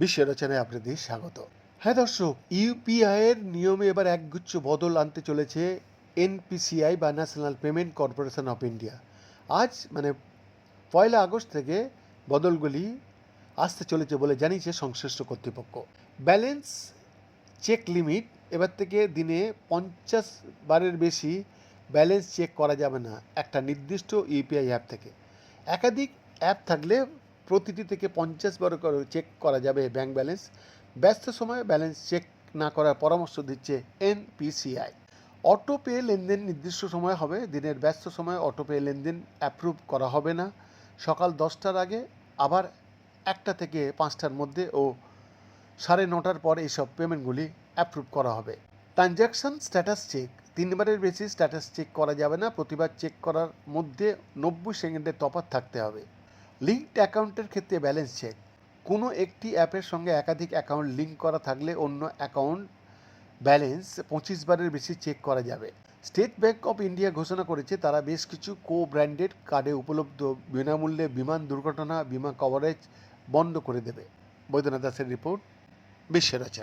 বিশ্ব রচনায় আপনাদের স্বাগত। হ্যাঁ দর্শক ইউপিআই এর নিয়মে এবার একগুচ্ছ বদল আনতে চলেছে এনপিসিআই বা national payment corporation of India. আজ মানে পয়লা আগস্ট থেকে বদলগুলি আসতে চলেছে বলে জানিয়েছে সংশ্লিষ্ট কর্তৃপক্ষ। ব্যালেন্স চেক লিমিট, এবার থেকে দিনে পঞ্চাশ বারের বেশি ব্যালেন্স চেক করা যাবে না একটা নির্দিষ্ট ইউপিআই অ্যাপ থেকে। একাধিক অ্যাপ থাকলে প্রতিটি থেকে পঞ্চাশ বার করে চেক করা যাবে ব্যাংক ব্যালেন্স ব্যস্ত সময়ে ব্যালেন্স চেক না করার পরামর্শ দিচ্ছে এনপিসিআই অটো পে লেনদেন নির্দিষ্ট সময় হবে, দিনের ব্যস্ত সময়ে অটো পে লেনদেন অ্যাপ্রুভ করা হবে না। সকাল দশটার আগে আবার একটা থেকে পাঁচটার মধ্যে ও সাড়ে নটার পর এইসব পেমেন্টগুলি অ্যাপ্রুভ করা হবে। ট্রানজ্যাকশন স্ট্যাটাস চেক তিনবারের বেশি স্ট্যাটাস চেক করা যাবে না, প্রতিবার চেক করার মধ্যে নব্বই সেকেন্ডের তফাৎ থাকতে হবে। লিঙ্কড অ্যাকাউন্টের ক্ষেত্রে ব্যালেন্স চেক। কোনো একটি অ্যাপের সঙ্গে একাধিক অ্যাকাউন্ট লিঙ্ক করা থাকলে অন্য অ্যাকাউন্ট ব্যালেন্স পঁচিশ বারের বেশি চেক করা যাবে। স্টেট ব্যাঙ্ক অফ ইন্ডিয়া ঘোষণা করেছে, তারা বেশ কিছু কো ব্র্যান্ডেড কার্ডে উপলব্ধ বিনামূল্যে বিমান দুর্ঘটনা, বিমা কভারেজ বন্ধ করে দেবে। বৈদ্যনাথ দাসের রিপোর্ট বিশ্ব রচনা।